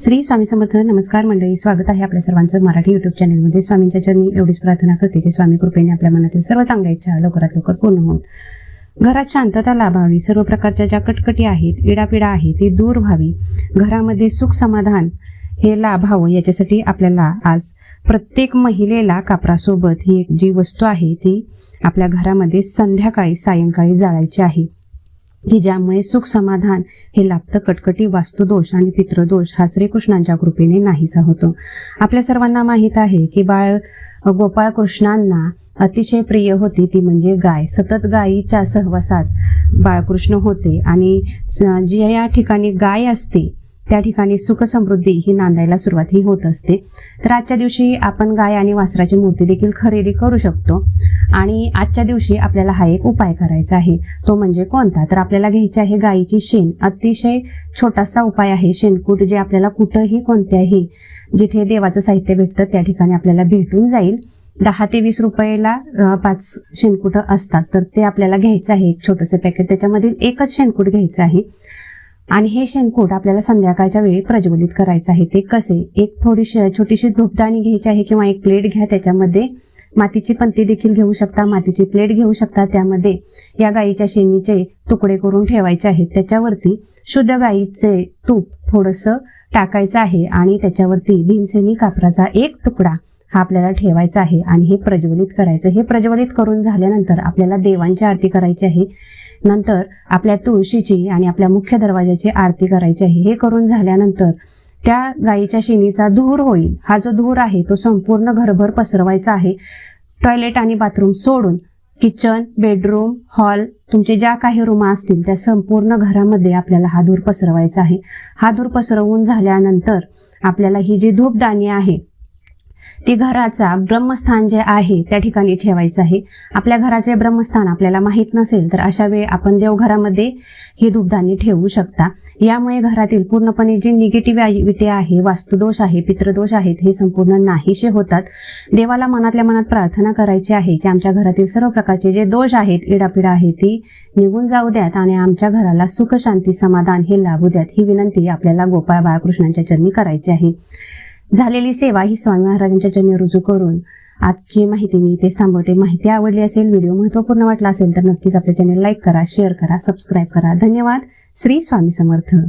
श्री स्वामी समर्थ नमस्कार मंडळी स्वागत आहे आपल्या सर्वांचं मराठी युट्यूब चॅनलमध्ये स्वामींच्या चरणी एवढीच प्रार्थना करते की स्वामी कृपेने आपल्या मनातील सर्व चांगल्या इच्छा लवकरात लवकर पूर्ण होत घरात शांतता लाभावी सर्व प्रकारच्या ज्या कटकटी आहेत इडापिडा आहे ती दूर व्हावी. घरामध्ये सुख समाधान हे लाभावं याच्यासाठी आपल्याला आज प्रत्येक महिलेला कापरासोबत ही एक जी वस्तू आहे ती आपल्या घरामध्ये संध्याकाळी सायंकाळी जाळायची आहे. की ज्यामुळे सुख समाधान हे लाभतं कटकटी वास्तुदोष आणि पितृदोष हा श्रीकृष्णांच्या कृपेने नाहीसा होतो. आपल्या सर्वांना माहीत आहे की बाळ गोपाळ कृष्णांना अतिशय प्रिय होती ती म्हणजे गाय. सतत गायीच्या सहवासात बाळकृष्ण होते आणि स- ज्या ठिकाणी गाय असते त्या ठिकाणी सुख समृद्धी ही नांदायला सुरुवात ही होत असते. तर आजच्या दिवशी आपण गाय आणि वासराची मूर्ती देखील खरेदी करू शकतो. आणि आजच्या दिवशी आपल्याला हा एक उपाय करायचा आहे. तो म्हणजे कोणता? तर आपल्याला घ्यायची आहे गायीची शेण. अतिशय छोटासा उपाय आहे शेणकूट जे आपल्याला कुठंही कोणत्याही जिथे देवाचं साहित्य भेटतं त्या ठिकाणी आपल्याला भेटून जाईल. दहा ते वीस रुपयाला पाच शेणकुट असतात. तर ते आपल्याला घ्यायचं आहे एक छोटंसं पॅकेट. त्याच्यामधील एकच शेणकूट घ्यायचं आहे. आणि हे शेणकूट आपल्याला संध्याकाळच्या वेळी प्रज्वलित करायचं आहे. ते कसे? एक थोडीशी छोटीशी धूपदाणी घ्यायची आहे किंवा एक प्लेट घ्या त्याच्यामध्ये मातीची पंती देखील घेऊ शकता. मातीची प्लेट घेऊ शकता. त्यामध्ये या गाईच्या शेणीचे तुकडे करून ठेवायचे आहेत. त्याच्यावरती शुद्ध गाईचे तूप थोडंसं टाकायचं आहे आणि त्याच्यावरती भीमसेनी कापराचा एक तुकडा हा आपल्याला ठेवायचा आहे आणि हे प्रज्वलित करायचं. हे प्रज्वलित करून झाल्यानंतर आपल्याला देवांची आरती करायची आहे. नंतर आपल्या तुळशीची आणि आपल्या मुख्य दरवाजाची आरती करायची आहे. हे करून झाल्यानंतर त्या गायीच्या शेणीचा धूर होईल. हा जो धूर आहे तो संपूर्ण घरभर पसरवायचा आहे. टॉयलेट आणि बाथरूम सोडून किचन बेडरूम हॉल तुमचे ज्या काही रूम असतील त्या संपूर्ण घरामध्ये आपल्याला हा धूर पसरवायचा आहे. हा धूर पसरवून झाल्यानंतर आपल्याला ही जी धूपदाणी आहे ती घराचा ब्रह्मस्थान जे आहे त्या ठिकाणी ठेवायचं आहे. आपल्या घराचे ब्रह्मस्थान आपल्याला माहीत नसेल तर अशा वेळी आपण देवघरामध्ये हे धूपदाणी ठेवू शकता. यामुळे घरातील पूर्णपणे जी निगेटिव्हिटी आहे वास्तुदोष आहे पितृदोष आहेत हे संपूर्ण नाहीसे होतात. देवाला मनातल्या मनात प्रार्थना करायची आहे की आमच्या घरातील सर्व प्रकारचे जे दोष आहेत इडापिडा आहे ती निघून जाऊ द्यात आणि आमच्या घराला सुख शांती समाधान हे लाभू द्यात ही विनंती आपल्याला गोपाळ बाळकृष्णांच्या चरणी करायची आहे. झालेली सेवा ही स्वामी महाराजांच्या चरणी रुजू करून आजची माहिती मी इथे थांबवते. माहिती आवडली असेल व्हिडिओ महत्त्वपूर्ण वाटला असेल तर नक्कीच आपल्या चॅनल लाईक करा शेअर करा सबस्क्राईब करा. धन्यवाद. श्री स्वामी समर्थ.